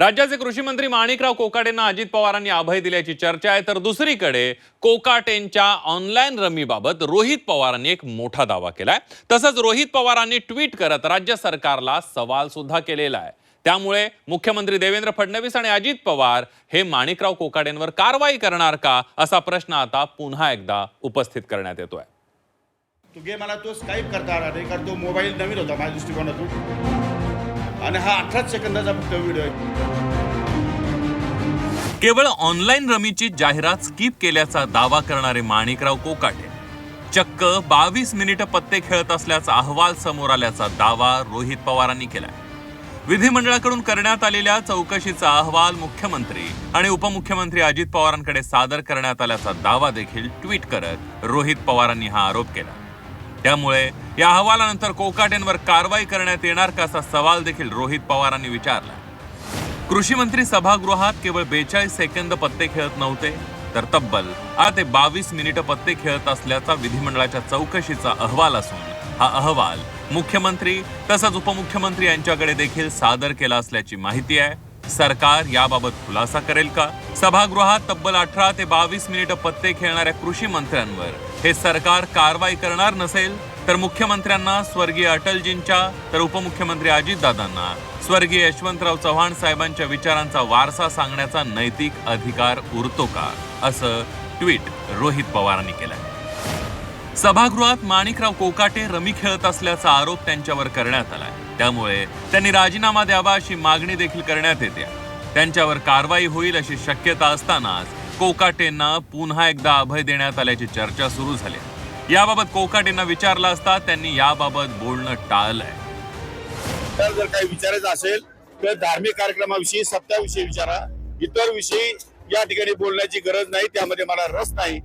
राज्याचे कृषी मंत्री माणिकराव कोकाटेंना अजित पवारांनी अभय दिल्याची चर्चा आहे. तर दुसरीकडे कोकाटेंच्या ऑनलाईन रमीबाबत रोहित पवारांनी एक मोठा दावा केलाय. तसंच रोहित पवारांनी ट्विट करत राज्य सरकारला सवाल सुद्धा केलेला आहे. त्यामुळे मुख्यमंत्री देवेंद्र फडणवीस आणि अजित पवार हे माणिकराव कोकाटेंवर कारवाई करणार का असा प्रश्न आता पुन्हा एकदा उपस्थित करण्यात येतोय. तो मला तो स्काईप करता आला नाही कारण तो मोबाईल नवीन होता माझ्या दृष्टिकोनातून. आणि हा अठराच सेकंदाचा फक्त व्हिडिओ आहे. केवळ ऑनलाईन रमीची जाहिरात स्किप केल्याचा दावा करणारे माणिकराव कोकाटे चक्क बावीस मिनिटं पत्ते खेळत असल्याचा अहवाल समोर आल्याचा दावा रोहित पवारांनी केलाय. विधिमंडळाकडून करण्यात आलेल्या चौकशीचा अहवाल मुख्यमंत्री आणि उपमुख्यमंत्री अजित पवारांकडे सादर करण्यात आल्याचा दावा देखील ट्विट करत रोहित पवारांनी हा आरोप केला. त्यामुळे या अहवालानंतर कोकाटेंवर कारवाई करण्यात येणार का असा सवाल देखील रोहित पवारांनी विचारला. कृषी मंत्री सभागृहात केवळ बेचाळीस सेकंद पत्ते खेळत नव्हते तर तब्बल आठ ते बावीस मिनिटं पत्ते खेळत असल्याचा विधिमंडळाच्या चौकशीचा अहवाल असून हा अहवाल मुख्यमंत्री तसंच उपमुख्यमंत्री यांच्याकडे देखील सादर केला असल्याची माहिती आहे. सरकार याबाबत खुलासा करेल का? सभागृहात तब्बल अठरा ते बावीस मिनिटं पत्ते खेळणाऱ्या कृषी मंत्र्यांवर हे सरकार कारवाई करणार नसेल? तर मुख्यमंत्र्यांना स्वर्गीय अटलजींच्या तर उपमुख्यमंत्री अजितदादांना. स्वर्गीय यशवंतराव चव्हाण साहेबांच्या विचारांचा वारसा सांगण्याचा नैतिक अधिकार उरतो का? असं ट्विट रोहित पवारांनी केलंय. सभागृहात माणिकराव कोकाटे रमी खेळत असल्याचा आरोप त्यांच्यावर करण्यात आलाय. त्यामुळे त्यांनी राजीनामा द्यावा अशी मागणी देखील करण्यात येते. त्यांच्यावर कारवाई होईल अशी शक्यता असतानाच कोकाटेंना पुन्हा एकदा अभय देण्यात आल्याची चर्चा सुरू झाली. याबाबत कोकाटेंना विचारलं असता त्यांनी याबाबत बोलणं टाळलंय. तर जर काही विचारायचं असेल तर धार्मिक कार्यक्रमाविषयी सप्ताहाविषयी विचारा. इतर विषयी या ठिकाणी बोलण्याची गरज नाही त्यामध्ये मला रस नाही.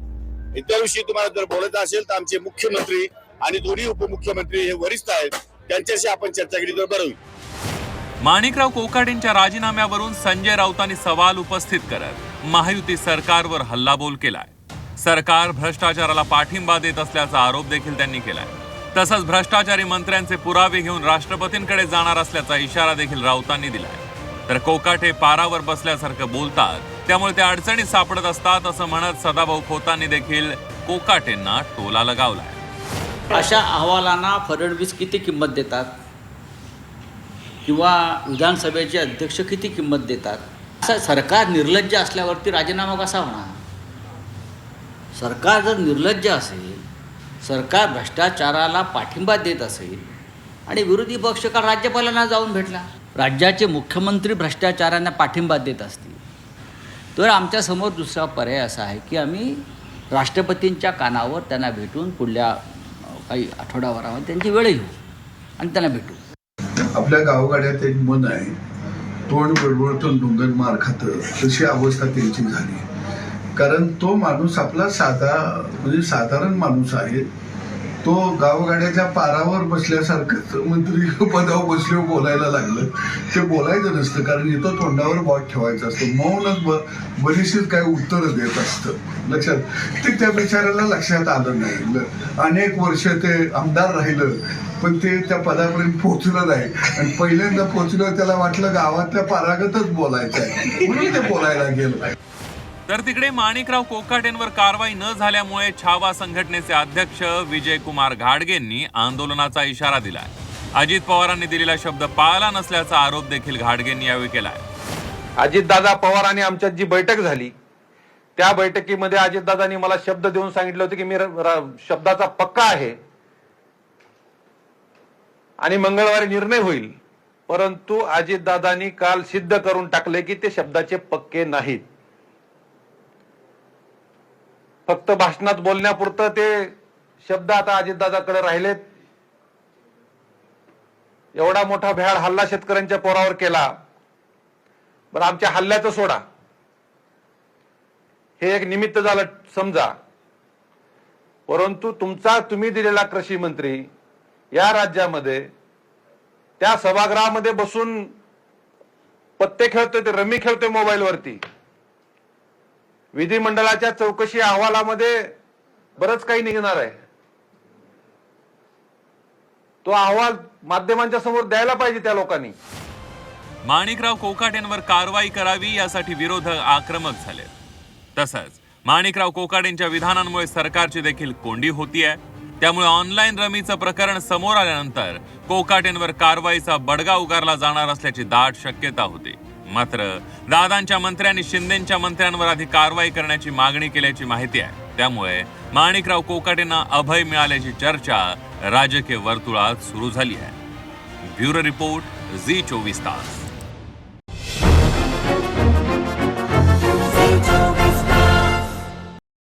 इतर विषयी तुम्हाला जर बोलायचं असेल तर आमचे मुख्यमंत्री आणि दोन्ही उपमुख्यमंत्री हे वरिष्ठ आहेत. त्यांच्याशी आपण चर्चा केली तर बरं माणिकराव कोकाटेंच्या राजीनाम्यावरून संजय राऊतांनी सवाल उपस्थित करत महायुती सरकारवर हल्लाबोल केलाय. सरकार भ्रष्टाचाराला पाठिंबा देत असल्याचा आरोप देखील त्यांनी केलाय. तसंच भ्रष्टाचारी मंत्र्यांचे पुरावे घेऊन राष्ट्रपतींकडे जाणार असल्याचा इशारा देखील राऊतांनी दिलाय. तर कोकाटे पारावर बसल्यासारखं बोलतात त्यामुळे ते अडचणीत सापडत असतात असं म्हणत सदाभाऊ खोतांनी देखील कोकाटेंना टोला लगावलाय. अशा अहवालांना फडणवीस किती किंमत देतात? किंवा विधानसभेचे अध्यक्ष किती किंमत देतात? असं सरकार निर्लज्ज असल्यावरती राजीनामा कसा होणार? सरकार जर निर्लज्ज असेल सरकार भ्रष्टाचाराला पाठिंबा देत असेल आणि विरोधी पक्ष काल राज्यपालांना जाऊन भेटला? राज्याचे मुख्यमंत्री भ्रष्टाचारांना पाठिंबा देत असतील. तर आमच्यासमोर दुसरा पर्याय असा आहे की आम्ही राष्ट्रपतींच्या कानावर त्यांना भेटून पुढल्या काही आठवडाभरामध्ये त्यांची वेळ घेऊ आणि त्यांना भेटू. आपल्या गावगाड्यात एक मन आहे. तोंड बडबडतून डोंगर मार खातं. तशी अवस्था त्यांची झाली. कारण तो माणूस आपला साधा म्हणजे साधारण माणूस आहे. तो गावगाड्याच्या पारावर बसल्यासारखंच मंत्री पदावर बसले बोलायला लागलं. ते बोलायचं नसतं कारण इथं तोंडावर बॉट ठेवायचं असतं. मौनच ब बरीचशीच काही उत्तरं देत असतं. लक्षात? ते त्या बिचाऱ्याला लक्षात आलं नाही. अनेक वर्ष ते आमदार राहिलं पण ते त्या पदापर्यंत पोहोचलं नाही. आणि पहिल्यांदा पोहोचलं त्याला वाटलं गावातल्या पारागतच बोलायचं आहे. म्हणून ते बोलायला गेलं. तर तिकडे माणिकराव कोकाटेंवर कारवाई न झाल्यामुळे छावा संघटनेचे अध्यक्ष विजय कुमार घाडगेंनी आंदोलनाचा इशारा दिलाय. अजित पवारांनी दिलेला शब्द पाळला नसल्याचा आरोप देखील घाडगेंनी यावेळी केलाय. अजितदादा पवार आणि आमच्यात जी बैठक झाली त्या बैठकीमध्ये अजितदादांनी मला शब्द देऊन सांगितलं होतं की मी र- शब्दाचा पक्का आहे. आणि मंगळवारी निर्णय होईल. परंतु अजितदादांनी काल सिद्ध करून टाकले की ते शब्दाचे पक्के नाहीत. फक्त भाषणात बोलण्यापुरतं ते शब्द आता अजितदादाकडे राहिलेत. एवढा मोठा भ्याड हल्ला शेतकऱ्यांच्या पोरावर केला. बरं आमच्या हल्ल्याचं सोडा. हे एक निमित्त झालं समजा. परंतु तुमचा तुम्ही दिलेला कृषी मंत्री या राज्यामध्ये त्या सभागृहामध्ये बसून पत्ते खेळतोय ते रमी खेळतोय मोबाईलवरती. विधिमंडळाच्या चौकशी अहवालामध्ये बरंच काही निघणार आहे. तो अहवाल माध्यमांच्या समोर द्यायला पाहिजे त्या लोकांनी. माणिकराव कोकाटेंवर कारवाई करावी यासाठी विरोधक आक्रमक झाले. तसंच माणिकराव कोकाटेंच्या विधानांमुळे सरकारची देखील कोंडी होतीये. त्यामुळे ऑनलाईन रमीचं प्रकरण समोर आल्यानंतर कोकाटेंवर कारवाईचा बडगा उगारला जाणार असल्याची दाट शक्यता होती. मात्र दादांच्या मंत्र्यांनी शिंदेच्या मंत्र्यांवर आधी कारवाई करण्याची मागणी केल्याची माहिती आहे. त्यामुळे माणिकराव कोकाटेंना अभय मिळाल्याची चर्चा राजकीय वर्तुळात सुरू झाली आहे. ब्युरो रिपोर्ट झी चोवीस तास.